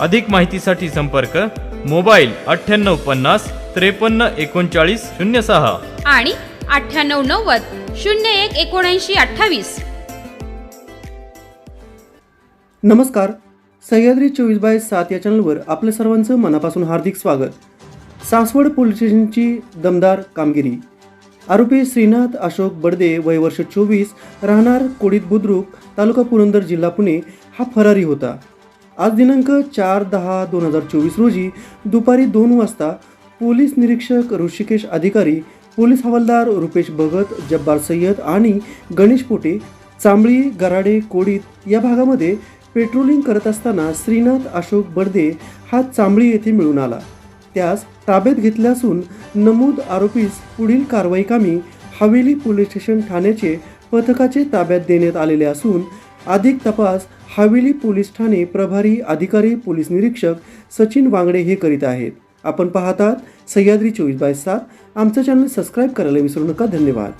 अधिक माहितीसाठी संपर्क मोबाईल अठ्ठ्याण्णव पन्नास त्रेपन्न एकोणचाळीस शून्य सहा. आणि अठ्ठ्याण्णव नव्वद शून्य एक एकोणऐंशी अठ्ठावीस. नमस्कार. सह्याद्री चोवीस बाय सात या चॅनलवर आपल्या सर्वांचं मनापासून हार्दिक स्वागत. सासवड पोलीस स्टेशनची दमदार कामगिरी. आरोपी श्रीनाथ अशोक बडदे वय वर्ष चोवीस राहणार कोडीत बुद्रुक तालुका पुरंदर जिल्हा पुणे हा फरारी होता. आज दिनांक चार दहा दोन हजार चोवीस रोजी दुपारी दोन वाजता पोलीस निरीक्षक ऋषिकेश अधिकारी पोलीस हवालदार रुपेश भगत जब्बार सय्यद आणि गणेश पोटे चांबळी गराडे कोडीत या भागामध्ये पेट्रोलिंग करत असताना श्रीनाथ अशोक बर्दे हा चांबळी येथे मिळून आला. त्यास ताब्यात घेतले असून नमूद आरोपीस पुढील कारवाई कामी हवेली पोलीस स्टेशन ठाण्याचे पथकाचे ताब्यात देण्यात आलेले असून अधिक तपास हवेली पोलीस ठाणे प्रभारी अधिकारी पोलीस निरीक्षक सचिन वांगडे हे करीत आहेत. आपण पाहतात सह्याद्री चोवीस बाय सात. आमचं चॅनल सबस्क्राईब करायला विसरू नका. धन्यवाद.